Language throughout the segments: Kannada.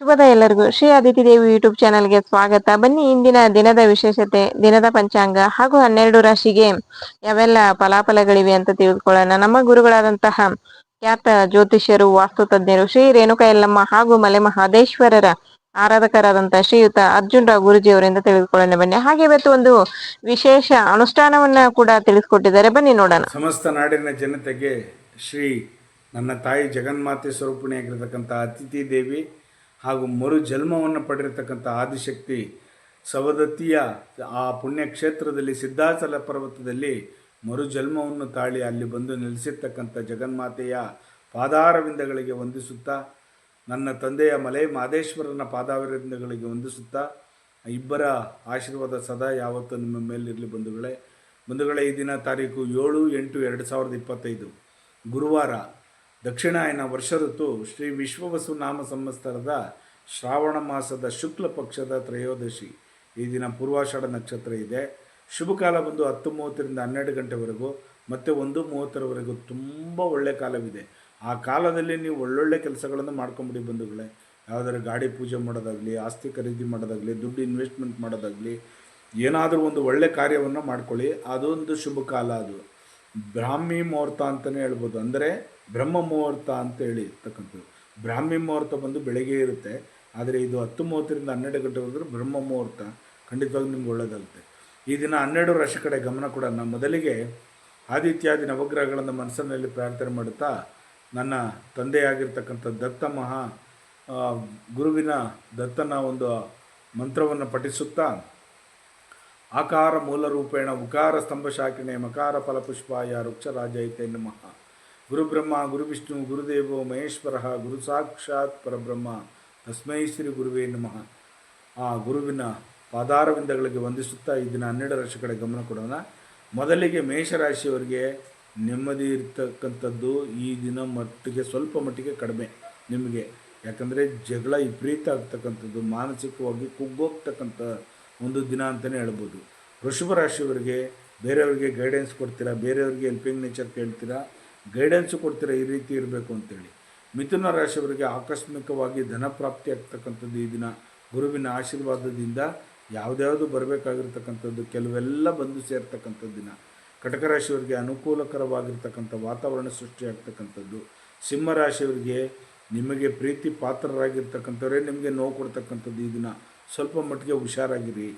ಶುಭೋದಯ ಎಲ್ಲರಿಗೂ ಶ್ರೀ ಅದಿತಿ ದೇವಿ ಯೂಟ್ಯೂಬ್ ಚಾನೆಲ್ಗೆ ಸ್ವಾಗತ. ಬನ್ನಿ ಇಂದಿನ ದಿನದ ವಿಶೇಷತೆ, ದಿನದ ಪಂಚಾಂಗ ಹಾಗೂ ಹನ್ನೆರಡು ರಾಶಿಗೆ ಯಾವೆಲ್ಲ ಫಲಾಫಲಗಳಿವೆ ಅಂತ ತಿಳಿದುಕೊಳ್ಳೋಣ ನಮ್ಮ ಗುರುಗಳಾದಂತಹ ಖ್ಯಾತ ಜ್ಯೋತಿಷ್ಯರು, ವಾಸ್ತು ತಜ್ಞರು, ಶ್ರೀ ರೇಣುಕಾ ಯಲ್ಲಮ್ಮ ಹಾಗೂ ಮಲೆ ಮಹಾದೇಶ್ವರರ ಆರಾಧಕರಾದಂತಹ ಶ್ರೀಯುತ ಅರ್ಜುನ್ ರಾವ್ ಗುರುಜಿಯವರಿಂದ ತಿಳಿದುಕೊಳ್ಳೋಣ. ಬನ್ನಿ, ಹಾಗೆ ಇವತ್ತು ಒಂದು ವಿಶೇಷ ಅನುಷ್ಠಾನವನ್ನ ಕೂಡ ತಿಳಿಸ್ಕೊಟ್ಟಿದ್ದಾರೆ. ಬನ್ನಿ ನೋಡೋಣ. ಸಮಸ್ತ ನಾಡಿನ ಜನತೆಗೆ ಶ್ರೀ ನನ್ನ ತಾಯಿ ಜಗನ್ಮಾತೆ ಸ್ವರೂಪಿಣಿಯಾಗಿರ್ತಕ್ಕಂಥ ಅತಿಥಿ ದೇವಿ ಹಾಗೂ ಮರು ಜನ್ಮವನ್ನು ಪಡೆದಿರತಕ್ಕಂಥ ಆದಿಶಕ್ತಿ ಸವದತ್ತಿಯ ಆ ಪುಣ್ಯಕ್ಷೇತ್ರದಲ್ಲಿ ಸಿದ್ಧಾಚಲ ಪರ್ವತದಲ್ಲಿ ಮರು ಜನ್ಮವನ್ನು ತಾಳಿ ಅಲ್ಲಿ ಬಂದು ನೆಲೆಸಿರ್ತಕ್ಕಂಥ ಜಗನ್ಮಾತೆಯ ಪಾದಾರವಿಂದಗಳಿಗೆ ವಂದಿಸುತ್ತಾ, ನನ್ನ ತಂದೆಯ ಮಲೆ ಮಾದೇಶ್ವರನ ಪಾದಾರವಿಂದಗಳಿಗೆ ವಂದಿಸುತ್ತಾ, ಇಬ್ಬರ ಆಶೀರ್ವಾದ ಸದಾ ಯಾವತ್ತೂ ನಿಮ್ಮ ಮೇಲಿರಲಿ ಬಂಧುಗಳೇ. ಬಂಧುಗಳೇ, ಈ ದಿನ ತಾರೀಕು ಏಳು ಎಂಟು ಎರಡು ಸಾವಿರದ ಇಪ್ಪತ್ತೈದು. ಗುರುವಾರ ದಕ್ಷಿಣಾಯನ ವರ್ಷ ಋತು ಶ್ರೀ ವಿಶ್ವವಸು ನಾಮ ಸಂವತ್ಸರದ ಶ್ರಾವಣ ಮಾಸದ ಶುಕ್ಲ ಪಕ್ಷದ ತ್ರಯೋದಶಿ. ಈ ದಿನ ಪೂರ್ವಾಷಾಢ ನಕ್ಷತ್ರ ಇದೆ. ಶುಭ ಕಾಲ ಬಂದು ಹತ್ತು ಮೂವತ್ತರಿಂದ ಹನ್ನೆರಡು ಗಂಟೆವರೆಗೂ, ಮತ್ತು ಒಂದು ಮೂವತ್ತರವರೆಗೂ ತುಂಬ ಒಳ್ಳೆಯ ಕಾಲವಿದೆ. ಆ ಕಾಲದಲ್ಲಿ ನೀವು ಒಳ್ಳೊಳ್ಳೆ ಕೆಲಸಗಳನ್ನು ಮಾಡ್ಕೊಂಬಿಡಿ ಬಂಧುಗಳೇ. ಯಾವುದಾದ್ರು ಗಾಡಿ ಪೂಜೆ ಮಾಡೋದಾಗಲಿ, ಆಸ್ತಿ ಖರೀದಿ ಮಾಡೋದಾಗಲಿ, ದುಡ್ಡು ಇನ್ವೆಸ್ಟ್ಮೆಂಟ್ ಮಾಡೋದಾಗಲಿ, ಏನಾದರೂ ಒಂದು ಒಳ್ಳೆ ಕಾರ್ಯವನ್ನು ಮಾಡ್ಕೊಳ್ಳಿ. ಅದೊಂದು ಶುಭ ಕಾಲ ಅದು. ಬ್ರಾಹ್ಮಿ ಮುಹೂರ್ತ ಅಂತಲೇ ಹೇಳ್ಬೋದು. ಅಂದರೆ ಬ್ರಹ್ಮ ಮುಹೂರ್ತ ಅಂತ ಹೇಳಿ ಇರ್ತಕ್ಕಂಥದ್ದು. ಬ್ರಾಹ್ಮಿ ಮುಹೂರ್ತ ಬಂದು ಬೆಳಗ್ಗೆ ಇರುತ್ತೆ. ಆದರೆ ಇದು ಹತ್ತು ಮೂವತ್ತರಿಂದ ಹನ್ನೆರಡು ಗಂಟೆ ಹೋದ್ರೆ ಬ್ರಹ್ಮ ಮುಹೂರ್ತ ಖಂಡಿತವಾಗಿ ನಿಮ್ಗೆ ಒಳ್ಳೆಯದಾಗುತ್ತೆ ಈ ದಿನ ಹನ್ನೆರಡು ರಾಶಿ ಕಡೆ ಗಮನ ಕೊಡೋಣ ಮೊದಲಿಗೆ ಆದಿತ್ಯಾದಿ ನವಗ್ರಹಗಳನ್ನು ಮನಸ್ಸಿನಲ್ಲಿ ಪ್ರಾರ್ಥನೆ ಮಾಡುತ್ತಾ ನನ್ನ ತಂದೆಯಾಗಿರ್ತಕ್ಕಂಥ ದತ್ತ ಮಹಾ ಗುರುವಿನ ದತ್ತನ ಒಂದು ಮಂತ್ರವನ್ನು ಪಠಿಸುತ್ತಾ ಆಕಾರ ಮೂಲ ರೂಪೇಣ ಉಕಾರ ಸ್ತಂಭ ಶಾಖಿಣೆ ಮಕಾರ ಫಲಪುಷ್ಪಾಯ ವೃಕ್ಷರಾಜೈತೆ ನಮಃ. ಗುರುಬ್ರಹ್ಮ ಗುರುವಿಷ್ಣು ಗುರುದೇವೋ ಮಹೇಶ್ವರ, ಗುರು ಸಾಕ್ಷಾತ್ ಪರಬ್ರಹ್ಮ, ತಸ್ಮೈ ಶ್ರೀ ಗುರುವೇ ನಮಃ. ಆ ಗುರುವಿನ ಪಾದಾರವಿಂದಗಳಿಗೆ ವಂದಿಸುತ್ತಾ ಈ ದಿನ ಹನ್ನೆರಡು ಕಡೆ ಗಮನ ಕೊಡೋಣ. ಮೊದಲಿಗೆ ಮೇಷರಾಶಿಯವರಿಗೆ ನೆಮ್ಮದಿ ಇರ್ತಕ್ಕಂಥದ್ದು ಈ ದಿನ ಮಟ್ಟಿಗೆ ಸ್ವಲ್ಪ ಮಟ್ಟಿಗೆ ಕಡಿಮೆ ನಿಮಗೆ. ಯಾಕಂದರೆ ಜಗಳ ವಿಪರೀತ ಆಗ್ತಕ್ಕಂಥದ್ದು, ಮಾನಸಿಕವಾಗಿ ಕುಗ್ಗೋಗ್ತಕ್ಕಂಥ ಒಂದು ದಿನ ಅಂತಲೇ ಹೇಳ್ಬೋದು. ವೃಷಭ ರಾಶಿಯವರಿಗೆ ಬೇರೆಯವ್ರಿಗೆ ಗೈಡೆನ್ಸ್ ಕೊಡ್ತೀರಾ? ಬೇರೆಯವ್ರಿಗೆ ಹೆಲ್ಪಿಂಗ್ ನೇಚರ್ ಕೇಳ್ತೀರಾ? ಗೈಡೆನ್ಸು ಕೊಡ್ತೀರಾ? ಈ ರೀತಿ ಇರಬೇಕು ಅಂತೇಳಿ. ಮಿಥುನ ರಾಶಿಯವರಿಗೆ ಆಕಸ್ಮಿಕವಾಗಿ ಧನ ಪ್ರಾಪ್ತಿ ಆಗ್ತಕ್ಕಂಥದ್ದು ಈ ದಿನ. ಗುರುವಿನ ಆಶೀರ್ವಾದದಿಂದ ಯಾವುದ್ಯಾವುದು ಬರಬೇಕಾಗಿರ್ತಕ್ಕಂಥದ್ದು, ಕೆಲವೆಲ್ಲ ಬಂದು ಸೇರ್ತಕ್ಕಂಥದ್ದು ದಿನ. ಕಟಕ ರಾಶಿಯವರಿಗೆ ಅನುಕೂಲಕರವಾಗಿರ್ತಕ್ಕಂಥ ವಾತಾವರಣ ಸೃಷ್ಟಿಯಾಗ್ತಕ್ಕಂಥದ್ದು. ಸಿಂಹ ರಾಶಿಯವರಿಗೆ ನಿಮಗೆ ಪ್ರೀತಿ ಪಾತ್ರರಾಗಿರ್ತಕ್ಕಂಥವರೇ ನಿಮಗೆ ನೋವು ಕೊಡ್ತಕ್ಕಂಥದ್ದು ಈ ದಿನ. ಸ್ವಲ್ಪ ಮಟ್ಟಿಗೆ ಹುಷಾರಾಗಿರಿ.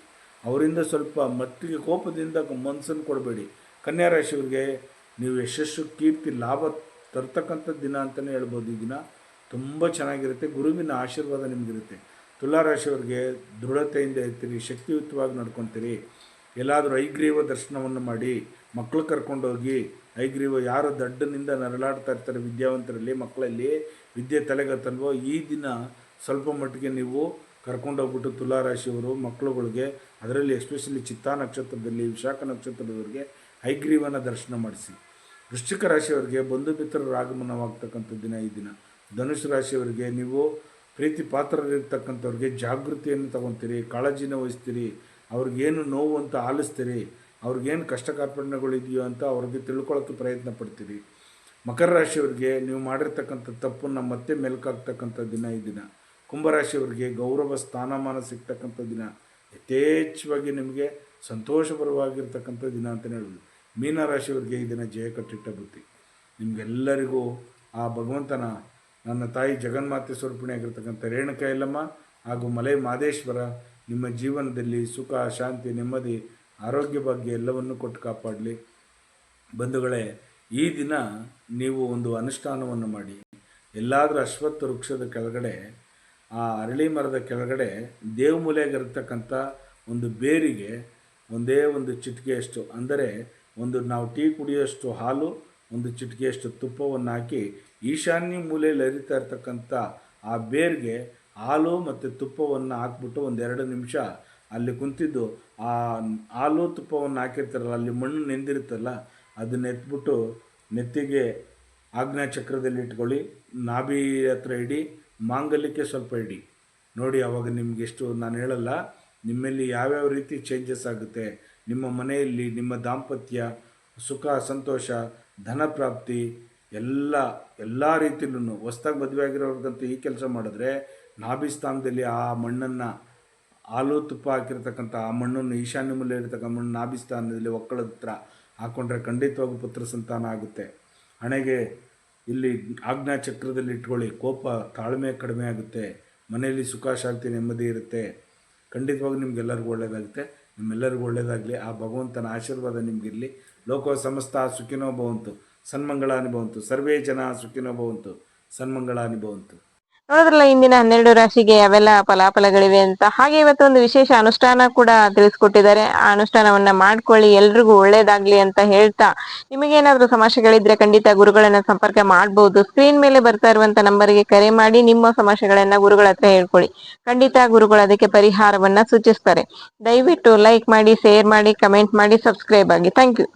ಅವರಿಂದ ಸ್ವಲ್ಪ ಮಟ್ಟಿಗೆ ಕೋಪದಿಂದ ಮನಸ್ಸನ್ನು ಕೊಡಬೇಡಿ. ಕನ್ಯಾ ರಾಶಿಯವರಿಗೆ ನೀವು ಯಶಸ್ಸು, ಕೀರ್ತಿ, ಲಾಭ ತರ್ತಕ್ಕಂಥ ದಿನ ಅಂತಲೇ ಹೇಳ್ಬೋದು ಈ ದಿನ. ತುಂಬ ಚೆನ್ನಾಗಿರುತ್ತೆ. ಗುರುವಿನ ಆಶೀರ್ವಾದ ನಿಮಗಿರುತ್ತೆ. ತುಲಾರಾಶಿಯವರಿಗೆ ದೃಢತೆಯಿಂದ ಇರ್ತೀರಿ ಶಕ್ತಿಯುತವಾಗಿ ನಡ್ಕೊತೀರಿ. ಎಲ್ಲಾದರೂ ಐಗ್ರೀವ ದರ್ಶನವನ್ನು ಮಾಡಿ ಮಕ್ಕಳು ಕರ್ಕೊಂಡೋಗಿ ಐಗ್ರೀವ ಯಾರು ದಡ್ಡನಿಂದ ನರಳಾಡ್ತಾ ಇರ್ತಾರೆ ವಿದ್ಯಾವಂತರಲ್ಲಿ, ಮಕ್ಕಳಲ್ಲಿ ವಿದ್ಯೆ ತಲೆಗತ್ತಲ್ವೋ, ಈ ದಿನ ಸ್ವಲ್ಪ ಮಟ್ಟಿಗೆ ನೀವು ಕರ್ಕೊಂಡೋಗ್ಬಿಟ್ಟು ತುಲಾರಾಶಿಯವರು ಮಕ್ಕಳುಗಳಿಗೆ ಅದರಲ್ಲಿ ಎಸ್ಪೆಷಲಿ ಚಿತ್ತಾ ನಕ್ಷತ್ರದಲ್ಲಿ, ವಿಶಾಖ ನಕ್ಷತ್ರದವರಿಗೆ ಹೈಗ್ರೀವನ ದರ್ಶನ ಮಾಡಿಸಿ. ವೃಶ್ಚಿಕ ರಾಶಿಯವರಿಗೆ ಬಂಧು ಮಿತ್ರರ ಆಗಮನವಾಗ್ತಕ್ಕಂಥ ದಿನ ಈ ದಿನ. ಧನುಷ್ ರಾಶಿಯವರಿಗೆ ನೀವು ಪ್ರೀತಿ ಪಾತ್ರರಿರ್ತಕ್ಕಂಥವ್ರಿಗೆ ಜಾಗೃತಿಯನ್ನು ತಗೊತೀರಿ, ಕಾಳಜಿನ ವಹಿಸ್ತೀರಿ, ಅವ್ರಿಗೇನು ನೋವು ಅಂತ ಆಲಿಸ್ತೀರಿ ಅವ್ರಿಗೇನು ಕಷ್ಟ ಕಾರ್ಪಣ್ಯಗಳಿದೆಯೋ ಅಂತ ಅವ್ರಿಗೆ ತಿಳ್ಕೊಳ್ಳೋಕ್ಕೆ ಪ್ರಯತ್ನ ಪಡ್ತೀರಿ ಮಕರ ರಾಶಿಯವರಿಗೆ ನೀವು ಮಾಡಿರ್ತಕ್ಕಂಥ ತಪ್ಪನ್ನು ಮತ್ತೆ ಮೆಲುಕಾಗ್ತಕ್ಕಂಥ ದಿನ ಈ ದಿನ. ಕುಂಭರಾಶಿಯವರಿಗೆ ಗೌರವ, ಸ್ಥಾನಮಾನ ಸಿಗ್ತಕ್ಕಂಥ ದಿನ. ಯಥೇಚ್ಛವಾಗಿ ನಿಮಗೆ ಸಂತೋಷಪರವಾಗಿರ್ತಕ್ಕಂಥ ದಿನ ಅಂತಲೇ ಹೇಳ್ಬೋದು. ಮೀನರಾಶಿಯವರಿಗೆ ಈ ದಿನ ಜಯ ಕಟ್ಟಿಟ್ಟ ಬುದ್ಧಿ. ನಿಮಗೆಲ್ಲರಿಗೂ ಆ ಭಗವಂತನ ನನ್ನ ತಾಯಿ ಜಗನ್ಮಾತೆ ಸ್ವರೂಪಿಣಿಯಾಗಿರ್ತಕ್ಕಂಥ ರೇಣುಕಾ ಹಾಗೂ ಮಲೆ ಮಾದೇಶ್ವರ ನಿಮ್ಮ ಜೀವನದಲ್ಲಿ ಸುಖ, ಶಾಂತಿ, ನೆಮ್ಮದಿ ಆರೋಗ್ಯ ಭಾಗ್ಯ ಎಲ್ಲವನ್ನು ಕೊಟ್ಟು ಕಾಪಾಡಲಿ. ಬಂಧುಗಳೇ, ಈ ದಿನ ನೀವು ಒಂದು ಅನುಷ್ಠಾನವನ್ನು ಮಾಡಿ. ಎಲ್ಲಾದರೂ ಅಶ್ವತ್ಥ ವೃಕ್ಷದ ಕೆಳಗಡೆ, ಆ ಅರಳಿ ಮರದ ಕೆಳಗಡೆ ದೇವಮೂಲೆಗಿರತಕ್ಕಂಥ ಒಂದು ಬೇರಿಗೆ ಒಂದೇ ಒಂದು ಚಿಟಿಕೆಯಷ್ಟು, ಅಂದರೆ ಒಂದು ನಾವು ಟೀ ಕುಡಿಯೋಷ್ಟು ಹಾಲು, ಒಂದು ಚಿಟಿಕೆಯಷ್ಟು ತುಪ್ಪವನ್ನು ಹಾಕಿ ಈಶಾನ್ಯ ಮೂಲೆಯಲ್ಲಿ ಹರಿತಾ ಇರ್ತಕ್ಕಂಥ ಆ ಬೇರಿಗೆ ಹಾಲು ಮತ್ತು ತುಪ್ಪವನ್ನು ಹಾಕ್ಬಿಟ್ಟು ಒಂದೆರಡು ನಿಮಿಷ ಅಲ್ಲಿ ಕುಂತಿದ್ದು, ಆ ಹಾಲು ತುಪ್ಪವನ್ನು ಹಾಕಿರ್ತಾರಲ್ಲ, ಅಲ್ಲಿ ಮಣ್ಣು ನೆಂದಿರುತ್ತಲ್ಲ, ಅದನ್ನ ಎತ್ಬಿಟ್ಟು ನೆತ್ತಿಗೆ ಆಜ್ಞಾ ಚಕ್ರದಲ್ಲಿ ಇಟ್ಕೊಳ್ಳಿ, ನಾಭಿ ಹತ್ರ ಇಡಿ, ಮಾಂಗಲ್ಯಕ್ಕೆ ಸ್ವಲ್ಪ ಇಡಿ. ನೋಡಿ, ಅವಾಗ ನಿಮ್ಗೆ ಎಷ್ಟು, ನಾನು ಹೇಳಲ್ಲ, ನಿಮ್ಮಲ್ಲಿ ಯಾವ್ಯಾವ ರೀತಿ ಚೇಂಜಸ್ ಆಗುತ್ತೆ, ನಿಮ್ಮ ಮನೆಯಲ್ಲಿ ನಿಮ್ಮ ದಾಂಪತ್ಯ, ಸುಖ, ಸಂತೋಷ, ಧನ ಪ್ರಾಪ್ತಿ, ಎಲ್ಲ ಎಲ್ಲ ರೀತಿಲೂ ಹೊಸ್ದಾಗಿ ಮದುವೆ ಆಗಿರೋರ್ಗಂತೂ ಈ ಕೆಲಸ ಮಾಡಿದ್ರೆ ನಾಭಿ ಸ್ಥಾನದಲ್ಲಿ ಆ ಮಣ್ಣನ್ನು ಹಾಲು ತುಪ್ಪ ಹಾಕಿರ್ತಕ್ಕಂಥ ಆ ಮಣ್ಣನ್ನು ಈಶಾನ್ಯ ಮೂಲೆ ಇರತಕ್ಕ ಮಣ್ಣು ನಾಭಿಸ್ತಾನದಲ್ಲಿ ಒಕ್ಕಳದ ಹತ್ರ ಹಾಕ್ಕೊಂಡ್ರೆ ಖಂಡಿತವಾಗೂ ಪುತ್ರ ಸಂತಾನ ಆಗುತ್ತೆ. ಹಣೆಗೆ ಇಲ್ಲಿ ಆಜ್ಞಾ ಚಕ್ರದಲ್ಲಿ ಇಟ್ಕೊಳ್ಳಿ. ಕೋಪ ತಾಳ್ಮೆ ಕಡಿಮೆ ಆಗುತ್ತೆ. ಮನೆಯಲ್ಲಿ ಸುಖ, ಶಾಂತಿ, ನೆಮ್ಮದಿ ಇರುತ್ತೆ. ಖಂಡಿತವಾಗಿ ನಿಮಗೆಲ್ಲರಿಗೂ ಒಳ್ಳೆಯದಾಗುತ್ತೆ ನಿಮ್ಮೆಲ್ಲರಿಗೂ ಒಳ್ಳೆಯದಾಗಲಿ ಆ ಭಗವಂತನ ಆಶೀರ್ವಾದ ನಿಮಗಿರಲಿ. ಲೋಕ ಸಮಸ್ತ ಸುಖಿನೋ ಭವಂತು. ಸನ್ಮಂಗಳಾನಿ ಭವಂತು. ಸರ್ವೇ ಜನ ಸುಖಿನೋ ಭವಂತು. ಸನ್ಮಂಗಳಾನಿ ಭವಂತು. ನೋಡಿದ್ರಲ್ಲ ಇಂದಿನ ಹನ್ನೆರಡು ರಾಶಿಗೆ ಅವೆಲ್ಲ ಫಲಾಫಲಗಳಿವೆ ಅಂತ. ಹಾಗೆ ಇವತ್ತು ಒಂದು ವಿಶೇಷ ಅನುಷ್ಠಾನ ಕೂಡ ತಿಳಿಸ್ಕೊಟ್ಟಿದ್ದಾರೆ. ಆ ಅನುಷ್ಠಾನವನ್ನ ಮಾಡ್ಕೊಳ್ಳಿ, ಎಲ್ರಿಗೂ ಒಳ್ಳೇದಾಗ್ಲಿ ಅಂತ ಹೇಳ್ತಾ. ನಿಮಗೇನಾದ್ರೂ ಸಮಸ್ಯೆಗಳಿದ್ರೆ ಖಂಡಿತ ಗುರುಗಳನ್ನ ಸಂಪರ್ಕ ಮಾಡಬಹುದು ಸ್ಕ್ರೀನ್ ಮೇಲೆ ಬರ್ತಾ ಇರುವಂತ ನಂಬರ್ಗೆ ಕರೆ ಮಾಡಿ, ನಿಮ್ಮ ಸಮಸ್ಯೆಗಳನ್ನ ಗುರುಗಳ ಹತ್ರ ಹೇಳ್ಕೊಳ್ಳಿ. ಖಂಡಿತ ಗುರುಗಳು ಅದಕ್ಕೆ ಪರಿಹಾರವನ್ನ ಸೂಚಿಸ್ತಾರೆ. ದಯವಿಟ್ಟು ಲೈಕ್ ಮಾಡಿ ಶೇರ್ ಮಾಡಿ ಕಮೆಂಟ್ ಮಾಡಿ ಸಬ್ಸ್ಕ್ರೈಬ್ ಆಗಿ. Thank you